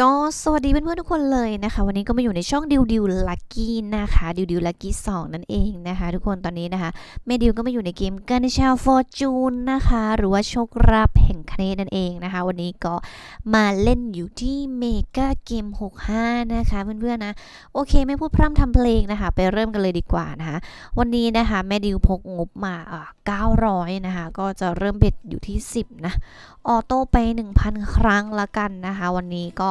ก็สวัสดีเพื่อนๆทุกคนเลยนะคะ วันนี้ก็มาอยู่ในช่องดิวดิวลักกี้นะคะดิวดิวลักกี้สองนั่นเองนะคะ ทุกคนตอนนี้นะคะแม่ดิวก็มาอยู่ในเกมกันชาฟอร์จูนนะคะ หรือว่าโชคราบแห่งคเนนั่นเองนะคะ วันนี้ก็มาเล่นอยู่ที่เมกาเกม 65 นะคะ เพื่อนๆนะโอเคไม่พูดพร่ำทำเพลงนะคะ ไปเริ่มกันเลยดีกว่านะคะ วันนี้นะคะแม่ดิวพกงบมาอ่า900 นะคะ ก็จะเริ่มเบ็ดอยู่ที่ 10 นะออโต้ไป 1,000 ครั้งละกันนะคะ วันนี้ก็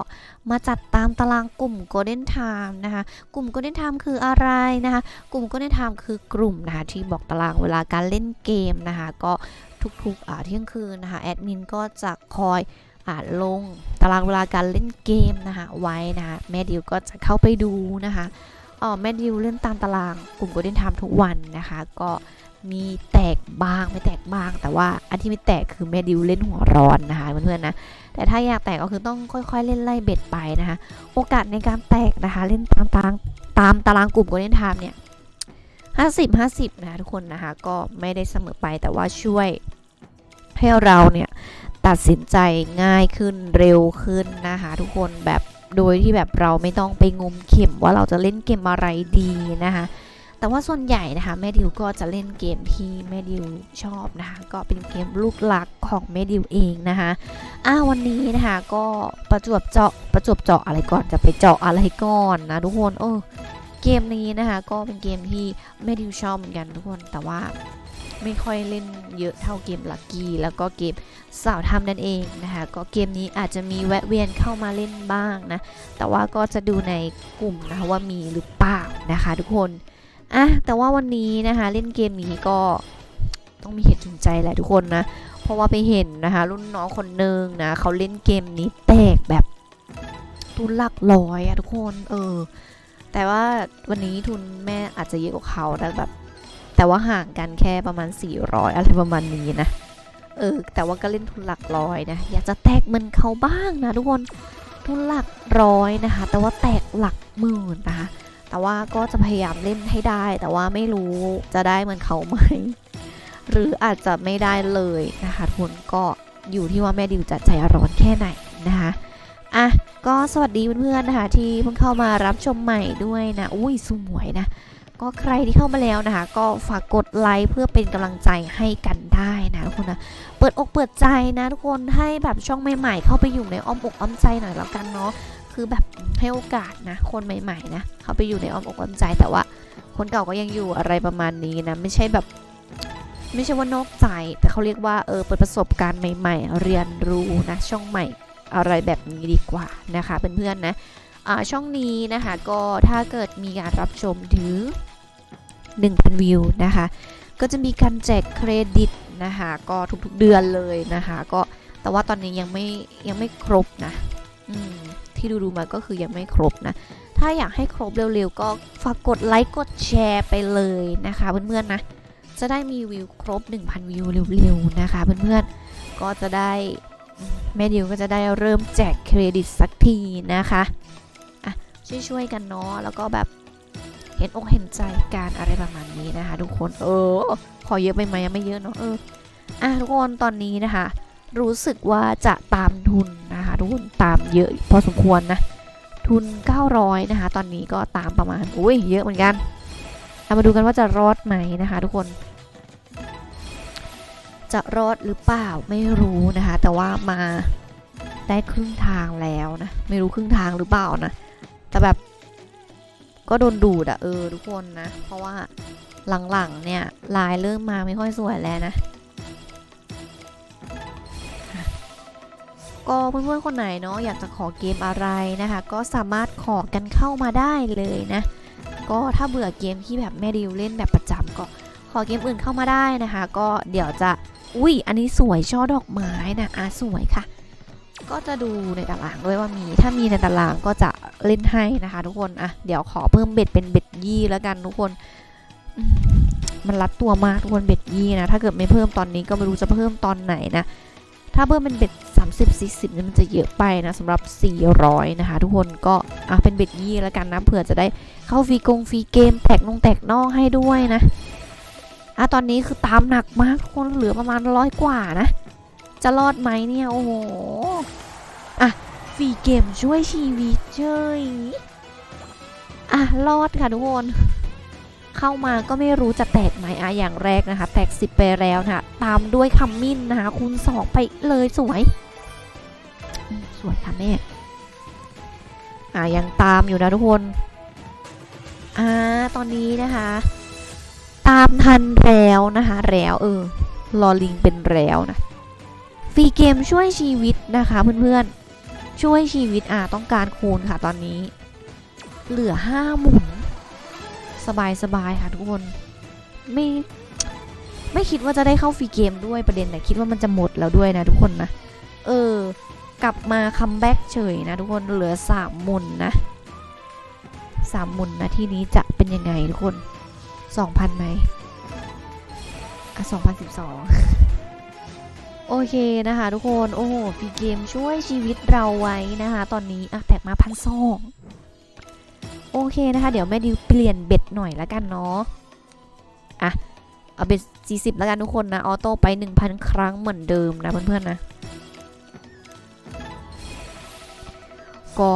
มาจัดตามตารางกลุ่ม Golden Time นะคะ กลุ่ม Golden Time คืออะไรนะคะ กลุ่ม Golden Time คือกลุ่มนะคะที่บอกตารางเวลาการเล่นเกมนะคะ ก็ทุกๆอ่าเที่ยงคืนนะคะแอดมินก็จะคอยลงตารางเวลาการเล่นเกมนะคะไว้นะคะแม่ดิวก็จะเข้าไปดูนะคะอ๋อแม่ดิวเล่นตามตารางกลุ่ม Golden Time ทุกวันนะคะ ก็ มีแตกบ้างไม่แตกบ้าง แต่ว่าอันที่ไม่แตกคือแม่ดิวเล่นหัวร้อนนะคะเพื่อนๆนะแต่ถ้าอยากแตกก็คือต้องค่อย ๆ เล่นไล่เบ็ดไปนะคะ โอกาสในการแตกนะคะ เล่นตามตารางตามตารางกลุ่มโกลเด้นไทม์เนี่ยห้าสิบห้าสิบนะคะทุกคนนะคะก็ไม่ได้เสมอไปแต่ว่าช่วยให้เราเนี่ยตัดสินใจง่ายขึ้นเร็วขึ้นนะคะ ทุกคนแบบโดยที่แบบเราไม่ต้องไปงมเข็มว่าเราจะเล่นเกมอะไรดีนะคะ แต่ว่าส่วนใหญ่นะคะแม่ดิวก็จะเล่นเกมที่แม่ดิวชอบนะคะ ก็เป็นเกมลูกหลักของแม่ดิวเองนะคะอ่าวันนี้นะคะก็ประจวบเจาะประจวบเจาะอะไรก่อนจะไปเจาะอะไรก่อนนะทุกคนเออเกมนี้นะคะก็เป็นเกมที่แม่ดิวชอบเหมือนกันทุกคนแต่ว่าไม่ค่อยเล่นเยอะเท่าเกมลักกี้แล้วก็เกมสาวทำนั่นเองนะคะก็เกมนี้อาจจะมีแวะเวียนเข้ามาเล่นบ้างนะแต่ว่าก็จะดูในกลุ่มนะคะว่ามีหรือเปล่านะคะทุกคน อะแต่ว่าวันนี้นะคะเล่นเกมนี้ก็ต้องมีเหตุจูงใจแหละทุกคนนะ เพราะว่าไปเห็นนะคะ รุ่นน้องคนหนึ่งนะเขาเล่นเกมนี้แตกแบบทุนหลักร้อยอะทุกคนเออ แต่ว่าวันนี้ทุนแม่อาจจะเยอะกว่าเขาแต่แบบ แต่ว่าห่างกันแค่ประมาณ 400 อะไรประมาณนี้นะเออแต่ว่าก็เล่นทุนหลักร้อยนะอยากจะแตกเหมือนเขาบ้างนะทุกคนทุนหลักร้อยนะคะ แต่ว่าแตกหลักหมื่นนะคะ แต่ว่าก็จะพยายามเล่นให้ได้ แต่ว่าไม่รู้จะได้เหมือนเขาไหม หรืออาจจะไม่ได้เลยนะคะทุกคนก็อยู่ที่ว่าแม่ดิวจะใจร้อนแค่ไหนนะคะอะก็สวัสดีเพื่อนๆนะคะที่เพิ่งเข้ามารับชมใหม่ด้วยนะอุ้ยสวยนะ ก็ใครที่เข้ามาแล้วนะคะ ก็ฝากกดไลค์เพื่อเป็นกำลังใจให้กันได้นะทุกคนนะเปิดอกเปิดใจนะทุกคนให้แบบช่องใหม่ๆเข้าไปอยู่ในอ้อมอกอ้อมใจหน่อยแล้วกันเนาะ คือแบบให้โอกาสนะ คนใหม่ๆนะเขาไปอยู่ในอ้อมอกอ้อมใจแต่ว่า คนเก่าก็ยังอยู่อะไรประมาณนี้นะ ไม่ใช่แบบ ไม่ใช่ว่านอกใจ แต่เขาเรียกว่าเออเปิดประสบการณ์ใหม่ๆ เรียนรู้นะ ช่องใหม่อะไรแบบนี้ดีกว่านะคะเพื่อนๆนะอ่าช่องนี้นะคะก็ถ้าเกิดมีการรับชมถึง 1,000 วิวนะคะ ก็จะมีการแจกเครดิตนะคะก็ทุกๆเดือนเลยนะคะ ก็แต่ว่าตอนนี้ยังไม่ยังไม่ครบนะ อืม ที่ดูดูมาก็คือยังไม่ครบนะ ถ้าอยากให้ครบเร็วๆ ก็ฝากกดไลค์กดแชร์ไปเลยนะคะเพื่อนๆนะ จะได้มีวิวครบ 1,000 วิวเร็วๆนะคะเพื่อนๆ ก็จะได้แม่ดิวก็จะได้เริ่มแจกเครดิตสักทีนะคะอะช่วยๆกันเนาะแล้วก็แบบเห็นอกเห็นใจการอะไรประมาณนี้นะคะ ทุกคนเออขอเยอะไปไหมยังไม่เยอะเนาะเอออะทุกคนตอนนี้นะคะ รู้สึกว่าจะตามทุนนะ คะทุกคนตามเยอะพอสมควรนะ ทุน 900 นะคะ ตอนนี้ก็ตามประมาณอุ้ยเยอะเหมือนกันเอามาดูกันว่าจะรอดไหมนะคะ ทุกคน จะรอดหรือเปล่าไม่รู้นะคะ แต่ว่ามาได้ครึ่งทางแล้วนะ ไม่รู้ครึ่งทางหรือเปล่านะ แต่แบบก็โดนดูดอะเออทุกคนนะ เพราะว่าหลังๆเนี่ยลายเริ่มมาไม่ค่อยสวยแล้วนะ ก็เพื่อนๆคนไหนเนาะอยากจะขอเกมอะไรนะคะ ก็สามารถขอกันเข้ามาได้เลยนะ ก็ถ้าเบื่อเกมที่แบบแม่ดิวเล่นแบบประจำก็ขอเกมอื่นเข้ามาได้นะคะ ก็เดี๋ยวจะอุ้ยอันนี้สวยช่อดอกไม้นะอะสวยค่ะ ก็จะดูในตารางด้วยว่ามี ถ้ามีในตารางก็จะเล่นให้นะคะ ทุกคนอะเดี๋ยวขอเพิ่มเบ็ดเป็นเบ็ดยี่แล้วกันทุกคนมมันรัดตัวมากทุกคนเบ็ดยี่นะถ้าเกิดไม่เพิ่มตอนนี้ก็ไม่รู้จะเพิ่มตอนไหนนะถ้าเพิ่มเป็นเบ็ด 30 40เนี่ยมันจะเยอะไปนะสำหรับ 400 นะคะ ทุกคนก็อะเป็นเบ็ดยี่แล้วกันนะเผื่อจะได้เข้าฟรีกงฟรีเกมแตกนงแตกนอกให้ด้วยนะอะตอนนี้คือตามหนักมากคนเหลือประมาณร้อยกว่านะ จะรอดไหมเนี่ย โอ้โหอะฟรีเกมช่วยชีวิตเฉยอะรอดค่ะทุกคนเข้ามาก็ไม่รู้จะแตกไหมอะอย่างแรกนะคะ แตกสิบไปแล้วนะคะตามด้วยคัมมินนะคะคูณสองไปเลยสวย สวยค่ะแม่ อะยังตามอยู่นะทุกคน อ่า ตอนนี้นะคะ ตามทันแล้วนะคะ แล้วเออรอลิงเป็นแล้วนะ ฟรีเกมช่วยชีวิตนะคะเพื่อนๆ ช่วยชีวิต อะต้องการคูณค่ะตอนนี้ เหลือห้าหมุนสบายสบายๆค่ะทุกคน ไม่ไม่คิดว่าจะได้เข้าฟรีเกมด้วยประเด็นแต่คิดว่ามันจะหมดแล้วด้วยนะทุกคนนะ เออ กลับมาคัมแบ็กเฉยนะทุกคนเหลือสามหมุนนะสามหมุนนะที่นี้จะเป็นยังไงทุกคนสองพันไหมอะสองพันสิบสองโอเคนะคะทุกคนโอ้โหฟรีเกมช่วยชีวิตเราไว้นะคะ ตอนนี้อะแตกมาพันสองโอเคนะคะ เดี๋ยวแม่ดิวเปลี่ยนเบ็ดหน่อยละกันเนาะอะเอาเบ็ด40แล้วกันทุกคนนะ ออโต้ไป 1,000 ครั้งเหมือนเดิมนะเพื่อนๆนะ ก็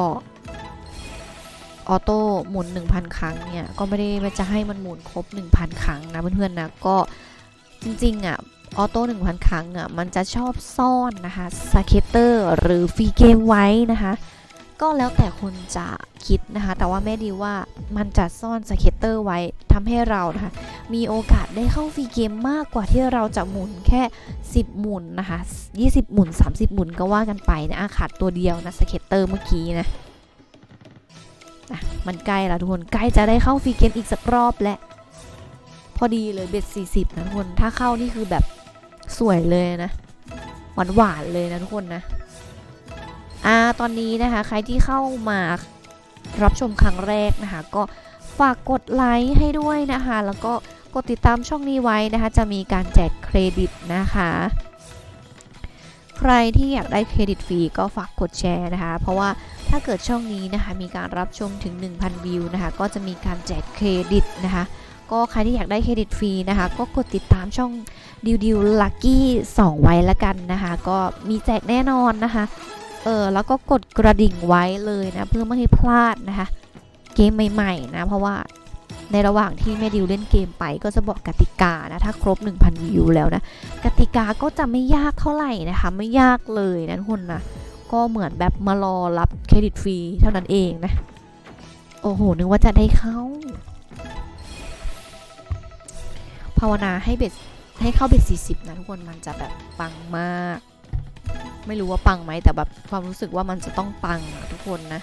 ออโต้หมุน 1,000 ครั้งเนี่ยก็ไม่ได้จะให้มันหมุนครบ 1,000 ครั้งนะเพื่อนๆนะก็จริงๆอะออโต้1,000 ครั้งอะมันจะชอบซ่อนนะคะสเก็ตเตอร์หรือฟรีเกมไว้นะคะ ก็แล้วแต่คนจะคิดนะคะ แต่ว่าแม่ดีว่ามันจะซ่อนสเก็ตเตอร์ไว้ทำให้เรานะคะ มีโอกาสได้เข้าฟรีเกมมากกว่าที่เราจะหมุนแค่ 10 หมุนนะคะ 20 หมุน 30 หมุนก็ว่ากันไปนะอะขาดตัวเดียวนะสเก็ตเตอร์เมื่อกี้นะอะมันใกล้แล้วทุกคนใกล้จะได้เข้าฟรีเกมอีกสักรอบและ พอดีเลยเบ็ด 40 นะทุกคน ถ้าเข้านี่คือแบบสวยเลยนะหวานหวานๆเลยนะทุกคนนะ อ่าตอนนี้นะคะใครที่เข้ามารับชมครั้งแรกนะคะ ก็ฝากกดไลค์ให้ด้วยนะคะ แล้วก็กดติดตามช่องนี้ไว้นะคะ จะมีการแจกเครดิตนะคะ ใครที่อยากได้เครดิตฟรีก็ฝากกดแชร์นะคะ เพราะว่าถ้าเกิดช่องนี้นะคะ มีการรับชมถึง 1,000 วิวนะคะ ก็จะมีการแจกเครดิตนะคะ ก็ใครที่อยากได้เครดิตฟรีนะคะ ก็กดติดตามช่องดิวดิวลักกี้2ไว้ละกันนะคะ ก็มีแจกแน่นอนนะคะ เออแล้วก็กดกระดิ่งไว้เลยนะ เพื่อไม่ให้พลาดนะคะ เกมใหม่ๆนะ เพราะว่าในระหว่างที่แม่ดิวเล่นเกมไปก็จะบอกกติกานะ ถ้าครบ 1,000 วิวแล้วนะ กติกาก็จะไม่ยากเท่าไหร่นะคะ ไม่ยากเลยนะทุกคนนะ ก็เหมือนแบบมารอรับเครดิตฟรีเท่านั้นเองนะ โอ้โห นึกว่าจะได้เข้า ภาวนาให้เบ็ดให้เข้าเบ็ด40 นะทุกคนมันจะแบบปังมาก ไม่รู้ว่าปังไหมแต่แบบความรู้สึกว่ามันจะต้องปังทุกคนนะ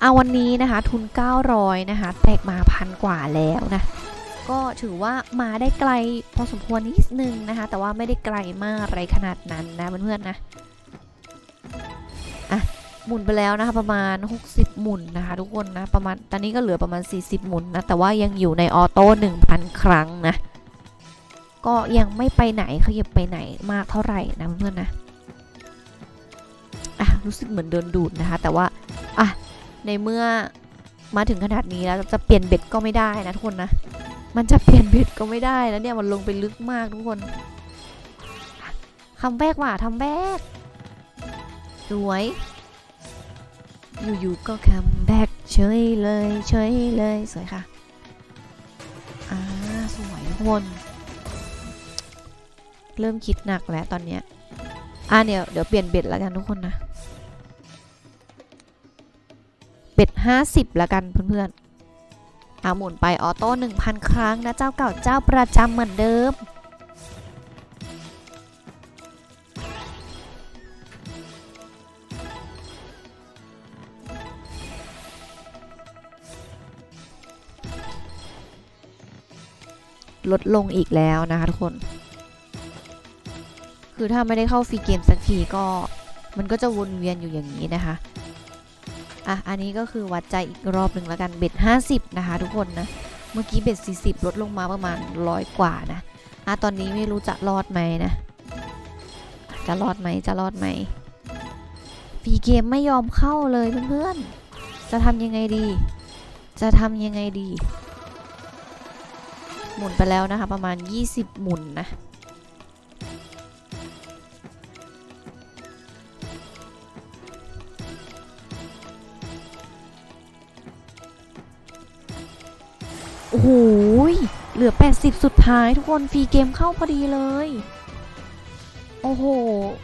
เอาวันนี้นะคะทุน 900 นะคะแตกมาพันกว่าแล้วนะก็ถือว่ามาได้ไกลพอสมควรนิดนึงนะคะ แต่ว่าไม่ได้ไกลมากอะไรขนาดนั้นนะเพื่อนๆนะอะหมุนไปแล้วนะคะประมาณ 60 หมุนนะคะทุกคนนะประมาณตอนนี้ก็เหลือประมาณ 40 หมุนนะแต่ว่ายังอยู่ในออโต้1,000 ครั้งนะ ก็ยังไม่ไปไหนขยับไปไหนมากเท่าไหร่นะเพื่อนๆนะอะรู้สึกเหมือนเดินดูดนะคะ แต่ว่าอะในเมื่อมาถึงขนาดนี้แล้วจะเปลี่ยนเบ็ดก็ไม่ได้นะทุกคนนะมันจะเปลี่ยนเบ็ดก็ไม่ได้แล้วเนี่ยมันลงไปลึกมากทุกคนคำแบกว่ะทำแบกสวยอยู่ๆก็คัมแบ็กเฉยเลยเฉยเลย สวยค่ะ อ่า สวยทุกคน เริ่มคิดหนักแล้วตอนเนี้ยอะเดี๋ยวเดี๋ยวเปลี่ยนเบ็ดแล้วกันทุกคนนะ เบ็ด50แล้วกันเพื่อนๆเอาหมุนไปออโต้1,000ครั้งนะเจ้าเก่าเจ้าประจำเหมือนเดิมลดลงอีกแล้วนะคะทุกคน คือถ้าไม่ได้เข้าฟรีเกมสักทีก็มันก็จะวนเวียนอยู่อย่างนี้นะคะ อะ อันนี้ก็คือวัดใจอีกรอบหนึ่งแล้วกัน เบ็ด50 นะคะทุกคนนะ เมื่อกี้เบ็ด40 ลดลงมาประมาณร้อยกว่านะ อะ ตอนนี้ไม่รู้จะรอดไหมนะ จะรอดไหม จะรอดไหม ฟรีเกมไม่ยอมเข้าเลยเพื่อนๆ จะทำยังไงดี จะทำยังไงดี หมุนไปแล้วนะคะ ประมาณ 20 หมุนนะ โอ้โหเหลือ 80 สุดท้ายทุกคนฟรีเกมเข้าพอดีเลย โอ้โห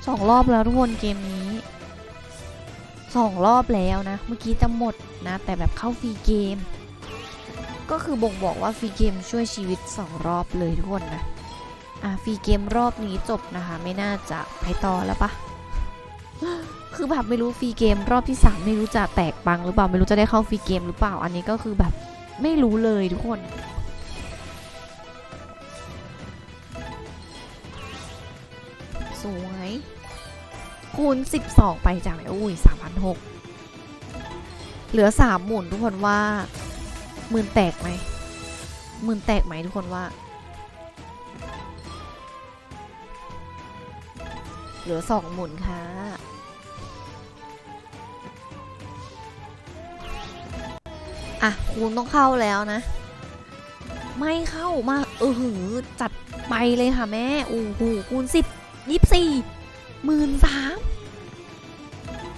สองรอบแล้วทุกคนเกมนี้สองรอบแล้วนะ เมื่อกี้จะหมดนะ แต่แบบเข้าฟรีเกม ก็คือบ่งบอกว่าฟรีเกมช่วยชีวิต2รอบเลยทุกคนนะอะฟรีเกมรอบนี้จบนะคะ ไม่น่าจะไปต่อแล้วปะคือแบบไม่รู้ฟรีเกมรอบที่ 3 ไม่รู้จะแตกบังหรือเปล่าไม่รู้จะได้เข้าฟรีเกมหรือเปล่าอันนี้ก็คือแบบ ไม่รู้เลยทุกคน สวย คูณ 12 ไปจากไหนอุ้ย3,006เหลือ 3 หมุนทุกคนว่าหมื่นแตกไหมหมื่นแตกไหมทุกคนว่า เหลือ 2 หมุนค่ะ อะคูณต้องเข้าแล้วนะ ไม่เข้ามาเออหือจัดไปเลยค่ะแม่โอ้โหคูณ10ยี่สี่หมื่นสาม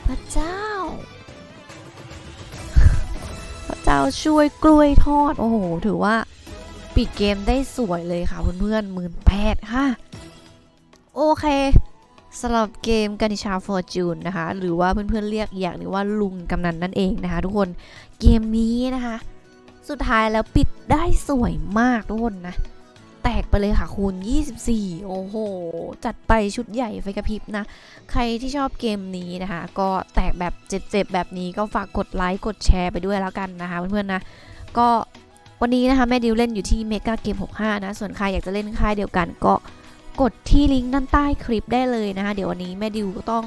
พระเจ้า พระเจ้าช่วยกล้วยทอด โอ้โห ถือว่าปิดเกมได้สวยเลยค่ะเพื่อนๆหมื่นแปดค่ะ โอเค สำหรับเกมกานิชาฟอร์จูนนะคะ หรือว่าเพื่อนๆเรียกอย่างหนึงว่าลุงกำนันนั่นเองนะคะ ทุกคนเกมนี้นะคะ สุดท้ายแล้วปิดได้สวยมากทุกคนนะ แตกไปเลยค่ะคูณ 24 โอ้โห จัดไปชุดใหญ่ไฟกระพริบนะ ใครที่ชอบเกมนี้นะคะ ก็แตกแบบเจ็บๆแบบนี้ก็ฝากกดไลค์กดแชร์ไปด้วยแล้วกันนะคะเพื่อนๆนะก็วันนี้นะคะแม่ดิวเล่นอยู่ที่เมกาเกม65นะส่วนใครอยากจะเล่นค่ายเดียวกันก็ กดที่ลิงก์ด้านใต้คลิปได้เลยนะคะ เดี๋ยววันนี้แม่ดิวต้อง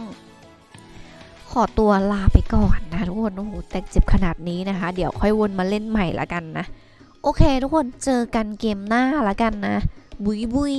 ขอตัวลาไปก่อนนะทุกคนโอ้โหแต่เจ็บขนาดนี้นะคะ เดี๋ยวค่อยวนมาเล่นใหม่ละกันนะ โอเค ทุกคนเจอกันเกมหน้าละกันนะ บุยบุย